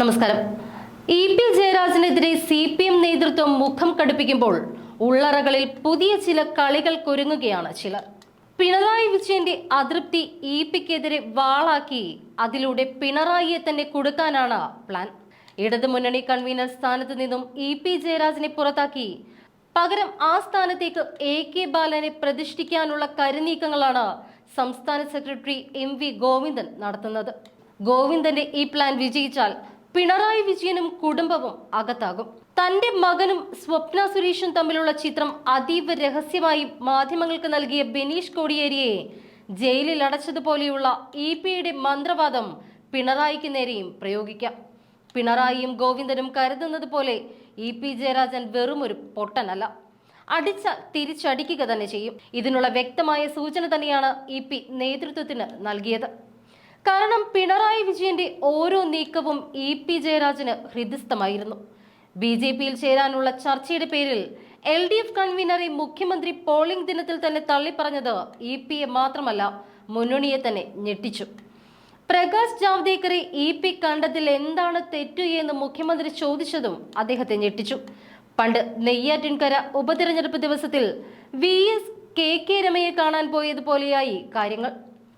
നമസ്കാരം. E P ജയരാജനെതിരെ C P M നേതൃത്വം മുഖം കടുപ്പിക്കുമ്പോൾ ഉള്ളറകളിൽ പുതിയ ചില കളികൾ കൊരുങ്ങുകയാണ് ചിലർ. പിണറായി വിജയന്റെ അതൃപ്തി ഇ പിക്കെതിരെ വാളാക്കി അതിലൂടെ പിണറായിയെ തന്നെ കൊടുക്കാനാണ് പ്ലാൻ. ഇടതുമുന്നണി കൺവീനർ സ്ഥാനത്ത് നിന്നും ഇ പി ജയരാജനെ പുറത്താക്കി. പകരം ആ സ്ഥാനത്തേക്ക് എ കെ ബാലനെ പ്രതിഷ്ഠിക്കാനുള്ള കരുനീക്കങ്ങളാണ് സംസ്ഥാന സെക്രട്ടറി എം വി ഗോവിന്ദൻ നടത്തുന്നത്. ഗോവിന്ദന്റെ ഈ പ്ലാൻ വിജയിച്ചാൽ പിണറായി വിജയനും കുടുംബവും അകത്താകും. തന്റെ മകനും സ്വപ്ന സുരേഷും തമ്മിലുള്ള ചിത്രം അതീവ രഹസ്യമായി മാധ്യമങ്ങൾക്ക് നൽകിയ ബിനീഷ് കോടിയേരിയെ ജയിലിൽ അടച്ചതുപോലെയുള്ള ഇ പിയുടെ മന്ത്രവാദം പിണറായിക്ക് നേരെയും പ്രയോഗിക്കാം. പിണറായിയും ഗോവിന്ദനും കരുതുന്നത് പോലെ ഇ പി ജയരാജൻ വെറുമൊരു പൊട്ടനല്ല. അടിച്ച തിരിച്ചടിക്കുക തന്നെ ചെയ്യും. ഇതിനുള്ള വ്യക്തമായ സൂചന തന്നെയാണ് ഇ പി നേതൃത്വത്തിന് നൽകിയത്. കാരണം പിണറായി വിജയന്റെ ഓരോ നീക്കവും ഇ പി ജയരാജന് ഹൃദയസ്ഥമായിരുന്നു. ബി ജെ പിയിൽ ചേരാനുള്ള ചർച്ചയുടെ പേരിൽ എൽ ഡി എഫ് കൺവീനറെ മുഖ്യമന്ത്രി പോളിംഗ് ദിനത്തിൽ തന്നെ തള്ളിപ്പറഞ്ഞത് ഇ പിയെ മാത്രമല്ല മുന്നണിയെ തന്നെ ഞെട്ടിച്ചു. പ്രകാശ് ജാവ്ദേക്കറെ ഇ പി കണ്ടതിൽ എന്താണ് തെറ്റു എന്ന് മുഖ്യമന്ത്രി ചോദിച്ചതും അദ്ദേഹത്തെ ഞെട്ടിച്ചു. പണ്ട് നെയ്യാറ്റിൻകര ഉപതെരഞ്ഞെടുപ്പ് ദിവസത്തിൽ വി എസ് കെ കെ രമയെ കാണാൻ പോയതുപോലെയായി കാര്യങ്ങൾ.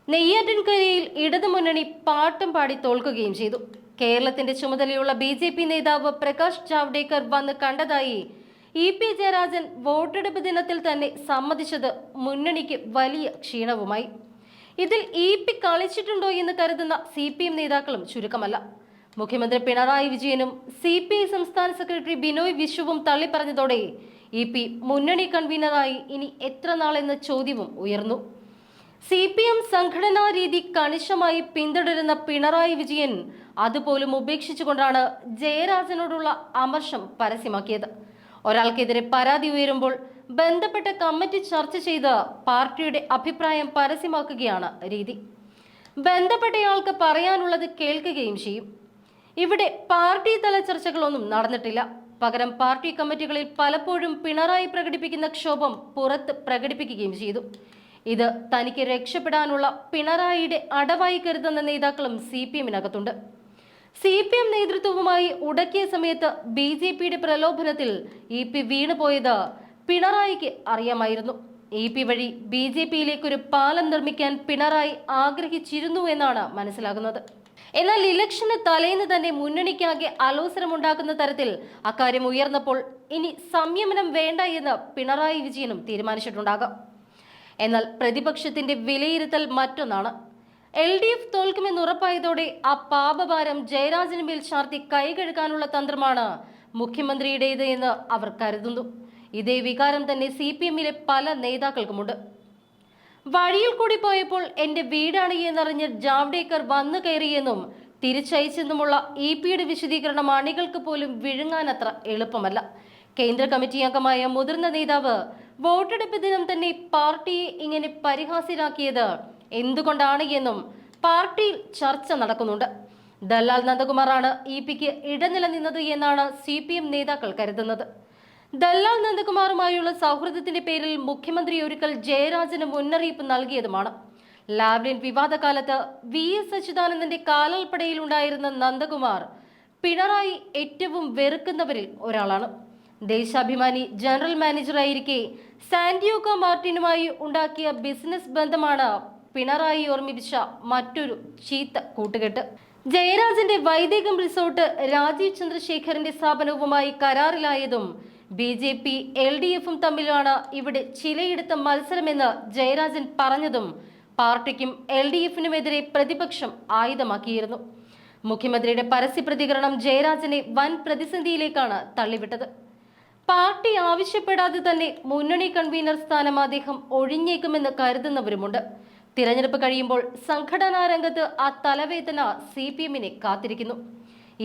നെയ്യാറ്റിൻകരയിൽ ഇടതുമുന്നണി പാട്ടും പാടി തോൽക്കുകയും ചെയ്തു. കേരളത്തിന്റെ ചുമതലയുള്ള ബി ജെ പി നേതാവ് പ്രകാശ് ജാവ്ദേക്കർ വന്ന് കണ്ടതായി ഇ പി ജയരാജൻ വോട്ടെടുപ്പ് ദിനത്തിൽ തന്നെ സമ്മതിച്ചത് മുന്നണിക്ക് വലിയ ക്ഷീണവുമായി. ഇതിൽ ഇ പി കളിച്ചിട്ടുണ്ടോ എന്ന് കരുതുന്ന സി പി എം നേതാക്കളും ചുരുക്കമല്ല. മുഖ്യമന്ത്രി പിണറായി വിജയനും സി പി ഐ സംസ്ഥാന സെക്രട്ടറി ബിനോയ് വിശ്വവും തള്ളിപ്പറഞ്ഞതോടെ ഇ പി മുന്നണി കൺവീനറായി ഇനി എത്ര നാളെന്ന ചോദ്യവും ഉയർന്നു. സി പി എം സംഘടനാ രീതി കണിശമായി പിന്തുടരുന്ന പിണറായി വിജയൻ അതുപോലും ഉപേക്ഷിച്ചുകൊണ്ടാണ് ജയരാജനോടുള്ള അമർഷം പരസ്യമാക്കിയത്. ഒരാൾക്കെതിരെ പരാതി ഉയരുമ്പോൾ ബന്ധപ്പെട്ട കമ്മിറ്റി ചർച്ച ചെയ്ത് പാർട്ടിയുടെ അഭിപ്രായം പരസ്യമാക്കുകയാണ് രീതി. ബന്ധപ്പെട്ടയാൾക്ക് പറയാനുള്ളത് കേൾക്കുകയും ചെയ്യും. ഇവിടെ പാർട്ടി തല ചർച്ചകളൊന്നും നടന്നിട്ടില്ല. പകരം പാർട്ടി കമ്മിറ്റികളിൽ പലപ്പോഴും പിണറായി പ്രകടിപ്പിക്കുന്ന ക്ഷോഭം പുറത്ത് പ്രകടിപ്പിക്കുകയും ചെയ്തു. ഇത് തനിക്ക് രക്ഷപ്പെടാനുള്ള പിണറായിയുടെ അടവായി കരുതുന്ന നേതാക്കളും സി പി എമ്മിനകത്തുണ്ട്. സി പി എം നേതൃത്വവുമായി ഉടക്കിയ സമയത്ത് ബി ജെ പിയുടെ പ്രലോഭനത്തിൽ ഇ പി വീണുപോയത് പിണറായിക്ക് അറിയാമായിരുന്നു. ഇ പി വഴി ബി ജെ പിയിലേക്കൊരു പാലം നിർമ്മിക്കാൻ പിണറായി ആഗ്രഹിച്ചിരുന്നു എന്നാണ് മനസ്സിലാകുന്നത്. എന്നാൽ ഇലക്ഷന് തലേന്ന് തന്നെ മുന്നണിക്കാകെ അലോസരമുണ്ടാക്കുന്ന തരത്തിൽ അക്കാര്യം ഉയർന്നപ്പോൾ ഇനി സംയമനം വേണ്ട എന്ന് പിണറായി വിജയനും തീരുമാനിച്ചിട്ടുണ്ടാകാം. എന്നാൽ പ്രതിപക്ഷത്തിന്റെ വിലയിരുത്തൽ മറ്റൊന്നാണ്. എൽ ഡി എഫ് തോൽക്കുമെന്ന് ഉറപ്പായതോടെ ആ പാപഭാരം ജയരാജന് മേൽ ചാർത്തി കൈകഴുകാനുള്ള തന്ത്രമാണ് മുഖ്യമന്ത്രിയുടേത് എന്ന് അവർ കരുതുന്നു. ഇതേ വികാരം തന്നെ സി പി എമ്മിലെ പല നേതാക്കൾക്കുമുണ്ട്. വഴിയിൽ കൂടി പോയപ്പോൾ എന്റെ വീടാണ് എന്നറിഞ്ഞ് ജാവ്ഡേക്കർ വന്നു കയറിയെന്നും തിരിച്ചയച്ചെന്നുമുള്ള ഇ പിയുടെ വിശദീകരണം അണികൾക്ക് പോലും വിഴുങ്ങാനത്ര എളുപ്പമല്ല. കേന്ദ്ര കമ്മിറ്റി അംഗമായ മുതിർന്ന നേതാവ് വോട്ടെടുപ്പ് ദിനം തന്നെ പാർട്ടിയെ ഇങ്ങനെ പരിഹാസ്യരാക്കിയത് എന്തുകൊണ്ടാണ് എന്നും പാർട്ടിയിൽ ചർച്ച നടക്കുന്നുണ്ട്. ദല്ലാൽ നന്ദകുമാറാണ് ഇ പിക്ക് ഇടനില നിന്നത് എന്നാണ് സി പി എം നേതാക്കൾ കരുതുന്നത്. ദല്ലാൽ നന്ദകുമാറുമായുള്ള സൗഹൃദത്തിന്റെ പേരിൽ മുഖ്യമന്ത്രി ഒരിക്കൽ ജയരാജന് മുന്നറിയിപ്പ് നൽകിയതുമാണ്. ലാവ്ലിൻ വിവാദകാലത്ത് വി എസ് അച്യുതാനന്ദന്റെ കാലൽപ്പടയിൽ ഉണ്ടായിരുന്ന നന്ദകുമാർ പിണറായി ഏറ്റവും വെറുക്കുന്നവരിൽ ഒരാളാണ്. ദേശാഭിമാനി ജനറൽ മാനേജറായിരിക്കെ സാന്റിയോഗോ മാർട്ടിനുമായി ഉണ്ടാക്കിയ ബിസിനസ് ബന്ധമാണ് പിണറായി ഓർമ്മിപ്പിച്ച മറ്റൊരു ചീത്ത കൂട്ടുകെട്ട്. ജയരാജന്റെ വൈദികം റിസോർട്ട് രാജീവ് ചന്ദ്രശേഖരന്റെ സ്ഥാപനവുമായി കരാറിലായതും B J P L D എഫും തമ്മിലാണ് ഇവിടെ ചിലയിടത്ത് മത്സരമെന്ന് ജയരാജൻ പറഞ്ഞതും പാർട്ടിക്കും എൽ ഡി എഫിനുമെതിരെ പ്രതിപക്ഷം ആയുധമാക്കിയിരുന്നു. മുഖ്യമന്ത്രിയുടെ പരസ്യ പ്രതികരണം ജയരാജനെ വൻ പ്രതിസന്ധിയിലേക്കാണ് തള്ളിവിട്ടത്. പാർട്ടി ആവശ്യപ്പെടാതെ തന്നെ മുന്നണി കൺവീനർ സ്ഥാനം അദ്ദേഹം ഒഴിഞ്ഞേക്കുമെന്ന് കരുതുന്നവരുമുണ്ട്. തിരഞ്ഞെടുപ്പ് കഴിയുമ്പോൾ സംഘടനാ രംഗത്ത് ആ തലവേദന സി പി എമ്മിനെ കാത്തിരിക്കുന്നു.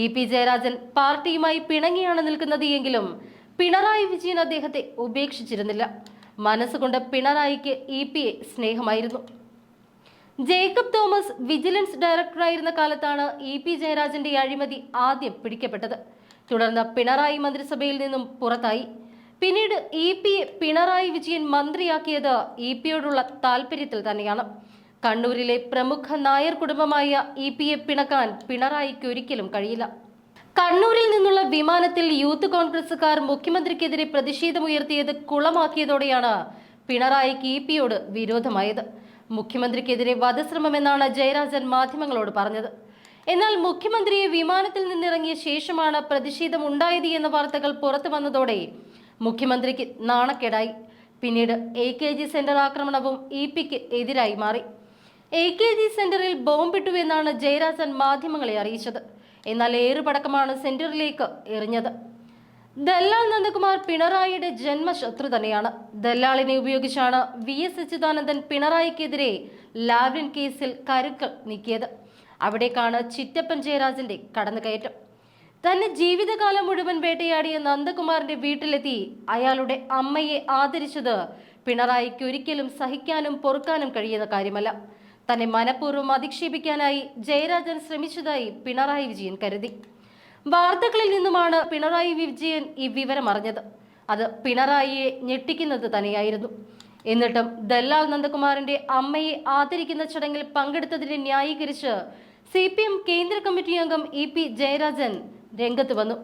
ഇ പി ജയരാജൻ പാർട്ടിയുമായി പിണങ്ങിയാണ് നിൽക്കുന്നത് എങ്കിലും പിണറായി വിജയൻ അദ്ദേഹത്തെ ഉപേക്ഷിച്ചിരുന്നില്ല. മനസ്സുകൊണ്ട് പിണറായിക്ക് ഇ പി എ സ്നേഹമായിരുന്നു. ജേക്കബ് തോമസ് വിജിലൻസ് ഡയറക്ടറായിരുന്ന കാലത്താണ് ഇ പി ജയരാജന്റെ അഴിമതി ആദ്യം പിടിക്കപ്പെട്ടത്. തുടർന്ന് പിണറായി മന്ത്രിസഭയിൽ നിന്നും പുറത്തായി. പിന്നീട് ഇ പിയെ പിണറായി വിജയൻ മന്ത്രിയാക്കിയത് ഇ പിയോടുള്ള താല്പര്യത്തിൽ തന്നെയാണ്. കണ്ണൂരിലെ പ്രമുഖ നായർ കുടുംബമായ ഇ പിയെ പിണക്കാൻ പിണറായിക്ക് ഒരിക്കലും കഴിയില്ല. കണ്ണൂരിൽ നിന്നുള്ള വിമാനത്തിൽ യൂത്ത് കോൺഗ്രസുകാർ മുഖ്യമന്ത്രിക്കെതിരെ പ്രതിഷേധമുയർത്തിയത് കുളമാക്കിയതോടെയാണ് പിണറായിക്ക് ഇ പിയോട് വിരോധമായത്. മുഖ്യമന്ത്രിക്കെതിരെ വധശ്രമമെന്നാണ് ജയരാജൻ മാധ്യമങ്ങളോട് പറഞ്ഞത്. എന്നാൽ മുഖ്യമന്ത്രിയെ വിമാനത്തിൽ നിന്നിറങ്ങിയ ശേഷമാണ് പ്രതിഷേധം ഉണ്ടായത് എന്ന വാർത്തകൾ പുറത്തു വന്നതോടെ മുഖ്യമന്ത്രിക്ക് നാണക്കേടായി. പിന്നീട് എ കെ ജി സെന്റർ ആക്രമണവും ഇ പിക്ക് എതിരായി മാറി. എ കെ ജി സെന്ററിൽ ബോംബിട്ടു എന്നാണ് ജയരാജൻ മാധ്യമങ്ങളെ അറിയിച്ചത്. എന്നാൽ ഏറുപടക്കമാണ് സെന്ററിലേക്ക് എറിഞ്ഞത്. ദല്ലാൽ നന്ദകുമാർ പിണറായിയുടെ ജന്മശത്രു തന്നെയാണ്. ദല്ലാളിനെ ഉപയോഗിച്ചാണ് വി എസ് അച്യുതാനന്ദൻ പിണറായിക്കെതിരെ ലാവ്ലിൻ കേസിൽ കരുക്കൾ നീക്കിയത്. അവിടേക്കാണ് ചിറ്റപ്പൻ ജയരാജന്റെ കടന്നുകയറ്റം. തന്നെ ജീവിതകാലം മുഴുവൻ വേട്ടയാടിയ നന്ദകുമാറിന്റെ വീട്ടിലെത്തി അയാളുടെ അമ്മയെ ആദരിച്ചത് പിണറായിക്ക് ഒരിക്കലും സഹിക്കാനും പൊറുക്കാനും കഴിയുന്ന കാര്യമല്ല. തന്നെ മനഃപൂർവം അധിക്ഷേപിക്കാനായി ജയരാജൻ ശ്രമിച്ചതായി പിണറായി വിജയൻ കരുതി. വാർത്തകളിൽ നിന്നുമാണ് പിണറായി വിജയൻ ഈ വിവരം അറിഞ്ഞത്. അത് പിണറായിയെ ഞെട്ടിക്കുന്നത് തന്നെയായിരുന്നു. എന്നിട്ടും ദല്ലാൽ നന്ദകുമാറിന്റെ അമ്മയെ ആദരിക്കുന്ന ചടങ്ങിൽ പങ്കെടുത്തതിനെ ന്യായീകരിച്ച് സി പി എം കേന്ദ്ര കമ്മിറ്റി അംഗം ഇ പി ജയരാജൻ രംഗത്ത് വന്നു.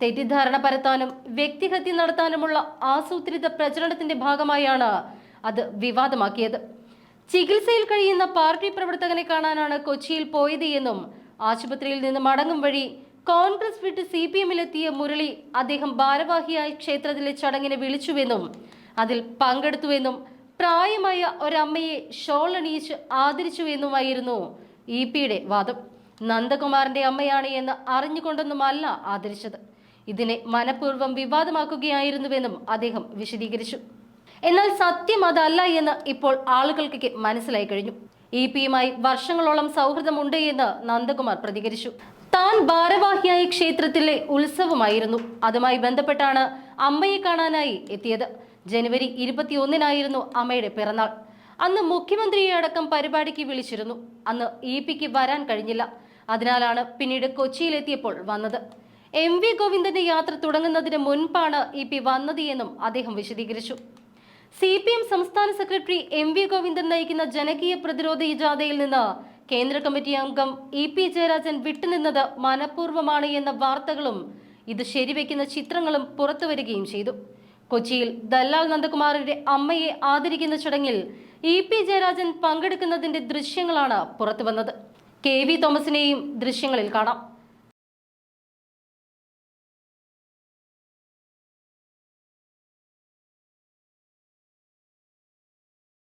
തെറ്റിദ്ധാരണ പരത്താനും വ്യക്തിഹത്യ നടത്താനുമുള്ള ആസൂത്രിത പ്രചരണത്തിന്റെ ഭാഗമായാണ് അത് വിവാദമാക്കിയത്. ചികിത്സയിൽ കഴിയുന്ന പാർട്ടി പ്രവർത്തകനെ കാണാനാണ് കൊച്ചിയിൽ പോയത് എന്നും ആശുപത്രിയിൽ നിന്ന് മടങ്ങും വഴി കോൺഗ്രസ് വിട്ട് സി പി എമ്മിലെത്തിയ മുരളി അദ്ദേഹം ഭാരവാഹിയായി ക്ഷേത്രത്തിലെ ചടങ്ങിനെ വിളിച്ചുവെന്നും അതിൽ പങ്കെടുത്തുവെന്നും പ്രായമായ ഒരമ്മയെ ഷോൾ അണിയിച്ച് ആദരിച്ചുവെന്നുമായിരുന്നു ഇ പിയുടെ വാദം. നന്ദകുമാറിന്റെ അമ്മയാണ് എന്ന് അറിഞ്ഞുകൊണ്ടൊന്നുമല്ല ആദരിച്ചത്. ഇതിനെ മനഃപൂർവം വിവാദമാക്കുകയായിരുന്നുവെന്നും അദ്ദേഹം വിശദീകരിച്ചു. എന്നാൽ സത്യം അതല്ല എന്ന് ഇപ്പോൾ ആളുകൾക്ക് മനസ്സിലായി കഴിഞ്ഞു. ഇ പിയുമായി വർഷങ്ങളോളം സൗഹൃദമുണ്ട് എന്ന് നന്ദകുമാർ പ്രതികരിച്ചു. താൻ ഭാരവാഹിയായ ക്ഷേത്രത്തിലെ ഉത്സവമായിരുന്നു. അതുമായി ബന്ധപ്പെട്ടാണ് അമ്മയെ കാണാനായി എത്തിയത്. ജനുവരി ഇരുപത്തിയൊന്നിനായിരുന്നു അമ്മയുടെ പിറന്നാൾ. അന്ന് മുഖ്യമന്ത്രിയെ അടക്കം പരിപാടിക്ക് വിളിച്ചിരുന്നു. അന്ന് ഇ പിക്ക് വരാൻ കഴിഞ്ഞില്ല. അതിനാലാണ് പിന്നീട് കൊച്ചിയിലെത്തിയപ്പോൾ വന്നത്. എം വി ഗോവിന്ദന്റെ യാത്ര തുടങ്ങുന്നതിന് മുൻപാണ് ഇ പി വന്നത് എന്നും അദ്ദേഹം വിശദീകരിച്ചു. സി പി എം സംസ്ഥാന സെക്രട്ടറി എം വി ഗോവിന്ദൻ നയിക്കുന്ന ജനകീയ പ്രതിരോധ ജാഥയിൽ നിന്ന് കേന്ദ്ര കമ്മിറ്റി അംഗം ഇ പി ജയരാജൻ വിട്ടുനിന്നത് മനഃപൂർവമാണ് എന്ന വാർത്തകളും ഇത് ശരിവെക്കുന്ന ചിത്രങ്ങളും പുറത്തുവരികയും ചെയ്തു. കൊച്ചിയിൽ ദല്ലാൽ നന്ദകുമാറിന്റെ അമ്മയെ ആദരിക്കുന്ന ചടങ്ങിൽ ഇ പി ജയരാജൻ പങ്കെടുക്കുന്നതിന്റെ ദൃശ്യങ്ങളാണ് പുറത്തുവന്നത്. കെ വി തോമസിനെയും ദൃശ്യങ്ങളിൽ കാണാം.